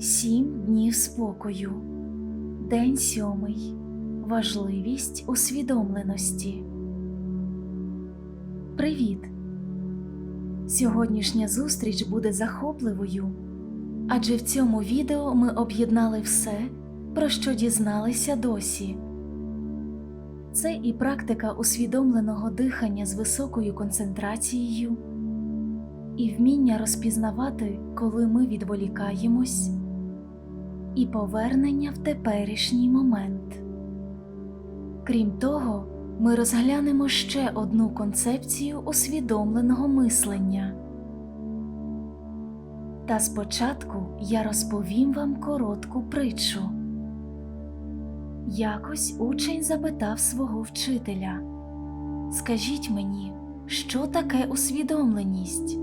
Сім днів спокою. День сьомий. Важливість усвідомленості. Привіт! Сьогоднішня зустріч буде захопливою, адже в цьому відео ми об'єднали все, про що дізналися досі. Це і практика усвідомленого дихання з високою концентрацією, і вміння розпізнавати, коли ми відволікаємось, і повернення в теперішній момент. Крім того, ми розглянемо ще одну концепцію усвідомленого мислення. Та спочатку я розповім вам коротку притчу. Якось учень запитав свого вчителя Скажіть мені, що таке усвідомленість?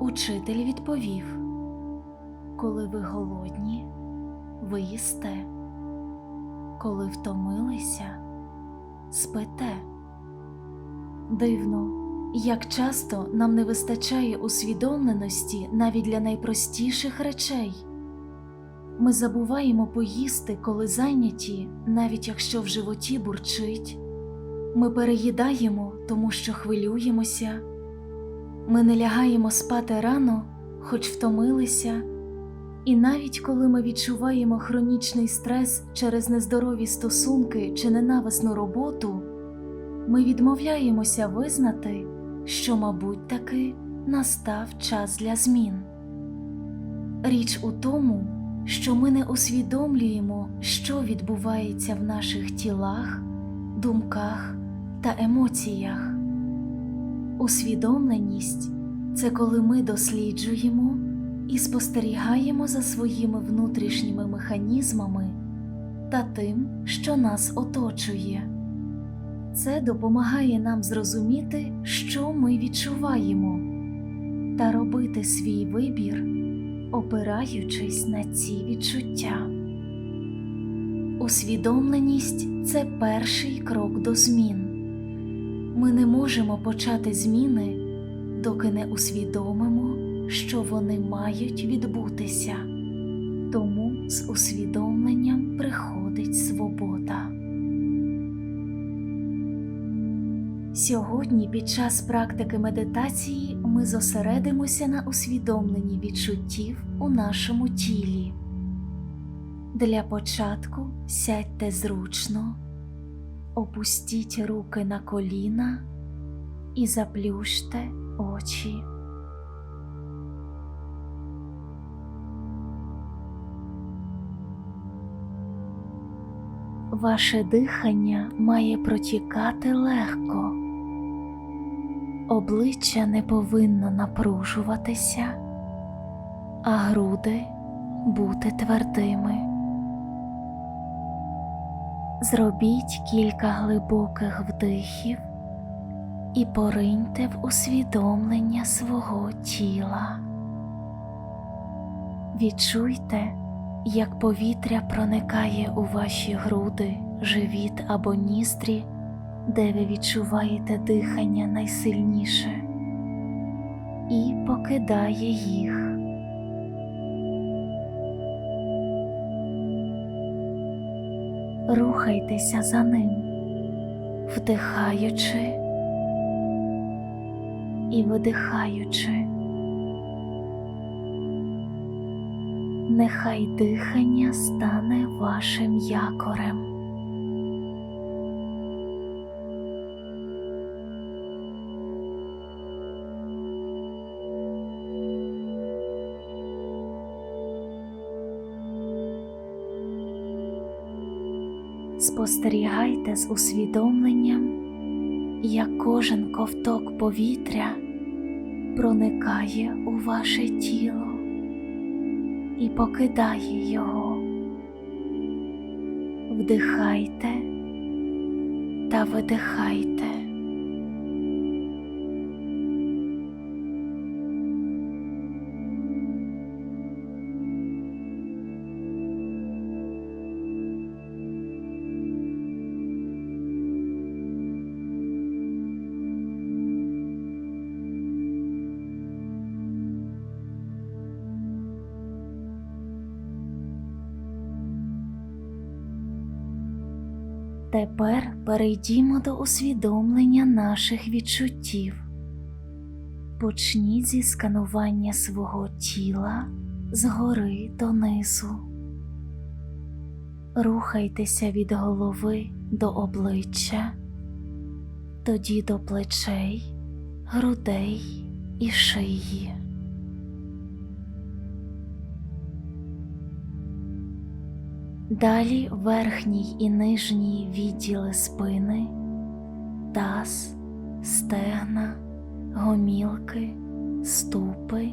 Учитель відповів Коли ви голодні, ви їсте, коли втомилися, спите. Дивно, як часто нам не вистачає усвідомленості навіть для найпростіших речей. Ми забуваємо поїсти, коли зайняті, навіть якщо в животі бурчить. Ми переїдаємо, тому що хвилюємося. Ми не лягаємо спати рано, хоч втомилися. І навіть коли ми відчуваємо хронічний стрес через нездорові стосунки чи ненависну роботу, ми відмовляємося визнати, що, мабуть, таки настав час для змін. Річ у тому, що ми не усвідомлюємо, що відбувається в наших тілах, думках та емоціях. Усвідомленість це коли ми досліджуємо і спостерігаємо за своїми внутрішніми механізмами та тим, що нас оточує. Це допомагає нам зрозуміти, що ми відчуваємо, та робити свій вибір, опираючись на ці відчуття. Усвідомленість це перший крок до змін. Ми не можемо почати зміни, доки не усвідомимо, що вони мають відбутися. Тому з усвідомленням приходить свобода. Сьогодні під час практики медитації ми зосередимося на усвідомленні відчуттів у нашому тілі. Для початку сядьте зручно, опустіть руки на коліна і заплющте очі. Ваше дихання має протікати легко. Обличчя не повинно напружуватися, а груди бути твердими. Зробіть кілька глибоких вдихів і пориньте в усвідомлення свого тіла. Відчуйте, як повітря проникає у ваші груди, живіт або ніздрі, де ви відчуваєте дихання найсильніше, і покидає їх. Рухайтеся за ним, вдихаючи і видихаючи. Нехай дихання стане вашим якорем. Спостерігайте з усвідомленням, як кожен ковток повітря проникає у ваше тіло і покидає його. Вдихайте та видихайте. Тепер перейдімо до усвідомлення наших відчуттів. Почніть зі сканування свого тіла згори донизу. Рухайтеся від голови до обличчя, тоді до плечей, грудей і шиї. Далі верхній і нижній відділи спини, таз, стегна, гомілки, ступи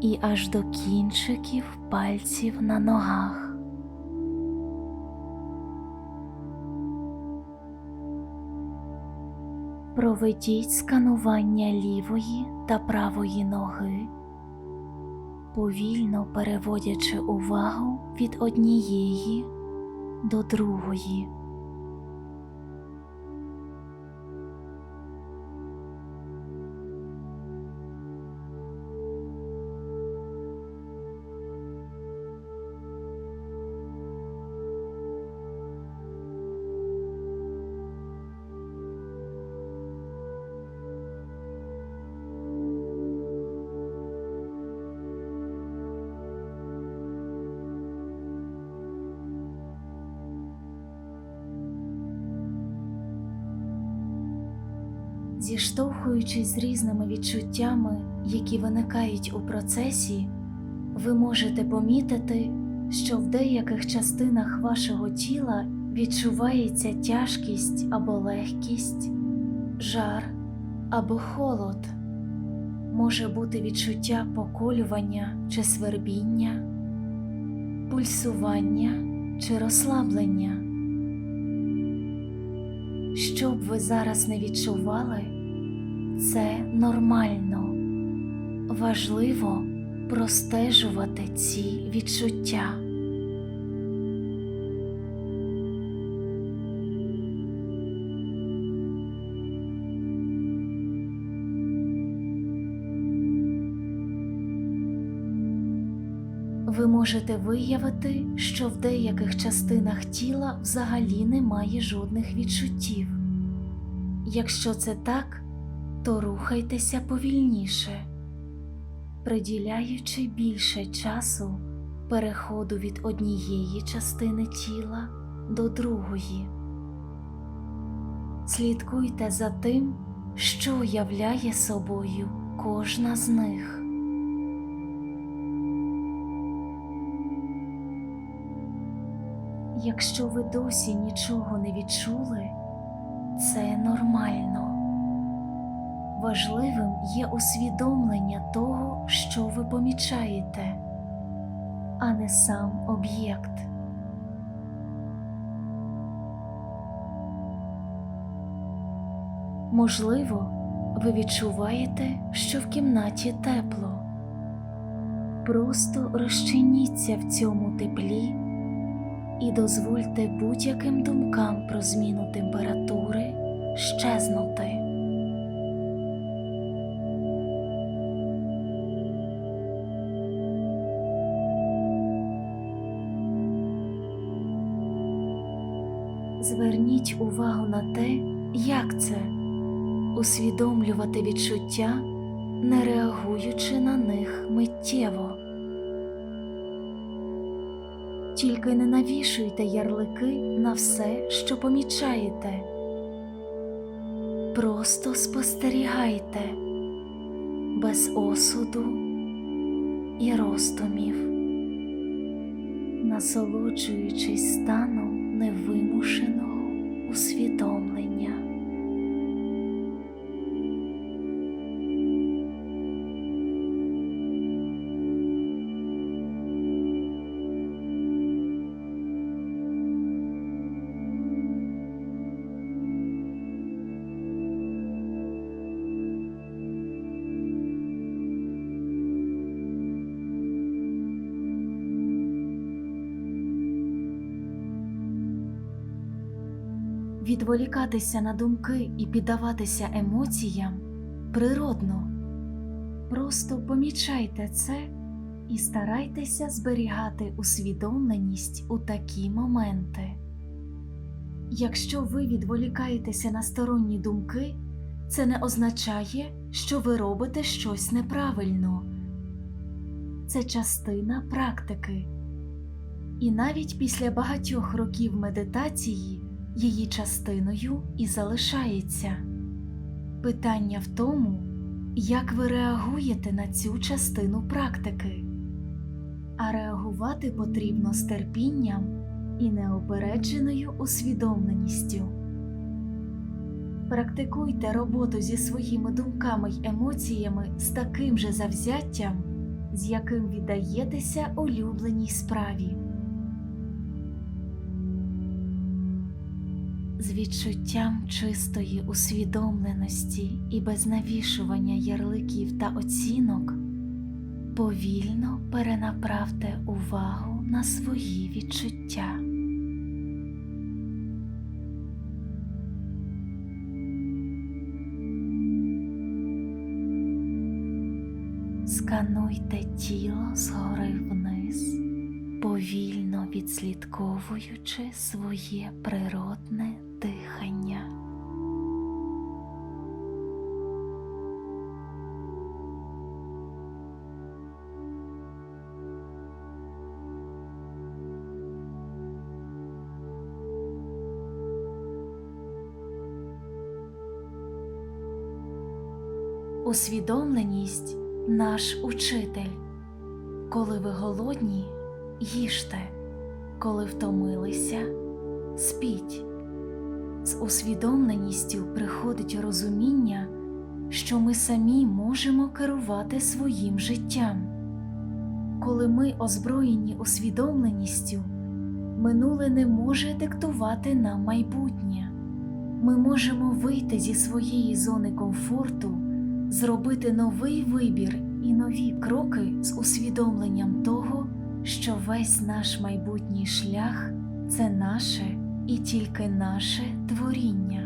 і аж до кінчиків пальців на ногах. Проведіть сканування лівої та правої ноги, повільно переводячи увагу від однієї до другої. Зіштовхуючись з різними відчуттями, які виникають у процесі, ви можете помітити, що в деяких частинах вашого тіла відчувається тяжкість або легкість, жар або холод, може бути відчуття поколювання чи свербіння, пульсування чи розслаблення. Що б ви зараз не відчували, це нормально. Важливо простежувати ці відчуття. Ви можете виявити, що в деяких частинах тіла взагалі немає жодних відчуттів. Якщо це так, то рухайтеся повільніше, приділяючи більше часу переходу від однієї частини тіла до другої. Слідкуйте за тим, що являє собою кожна з них. Якщо ви досі нічого не відчули, це нормально. Важливим є усвідомлення того, що ви помічаєте, а не сам об'єкт. Можливо, ви відчуваєте, що в кімнаті тепло. Просто розчиніться в цьому теплі і дозвольте будь-яким думкам про зміну температури щезнути. Зверніть увагу на те, як це усвідомлювати відчуття, не реагуючи на них миттєво. Тільки не навішуйте ярлики на все, що помічаєте. Просто спостерігайте без осуду і роздумів, насолоджуючись станом невимушеного усвідомлення. Відволікатися на думки і піддаватися емоціям природно. Просто помічайте це і старайтеся зберігати усвідомленість у такі моменти. Якщо ви відволікаєтеся на сторонні думки, це не означає, що ви робите щось неправильно. Це частина практики. І навіть після багатьох років медитації її частиною і залишається. Питання в тому, як ви реагуєте на цю частину практики. А реагувати потрібно з терпінням і неопередженою усвідомленістю. Практикуйте роботу зі своїми думками й емоціями з таким же завзяттям, з яким віддаєтеся улюбленій справі. З відчуттям чистої усвідомленості і без навішування ярликів та оцінок повільно перенаправте увагу на свої відчуття. Скануйте тіло згори вниз, повільно відслідковуючи своє природне дихання. Усвідомленість наш учитель. Коли ви голодні, їжте, коли втомилися, спіть. З усвідомленістю приходить розуміння, що ми самі можемо керувати своїм життям. Коли ми озброєні усвідомленістю, минуле не може диктувати нам майбутнє. Ми можемо вийти зі своєї зони комфорту зробити новий вибір і нові кроки з усвідомленням того, що весь наш майбутній шлях це наше і тільки наше творіння.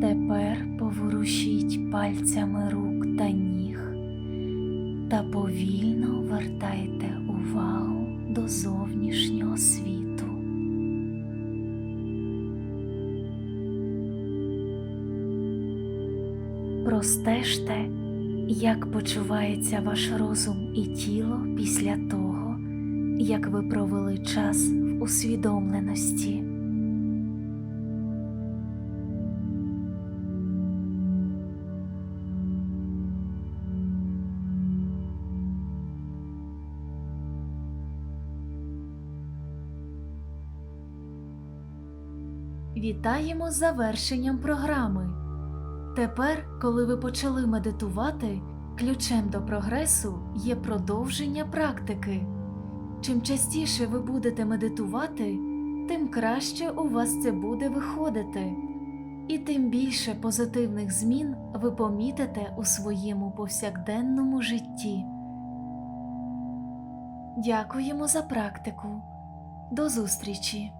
Тепер поворушіть пальцями рук та ніг та повільно вертайте увагу до зовнішнього світу. Простежте, як почувається ваш розум і тіло після того, як ви провели час усвідомленості. Вітаємо з завершенням програми. Тепер, коли ви почали медитувати, ключем до прогресу є продовження практики. Чим частіше ви будете медитувати, тим краще у вас це буде виходити, і тим більше позитивних змін ви помітите у своєму повсякденному житті. Дякуємо за практику. До зустрічі!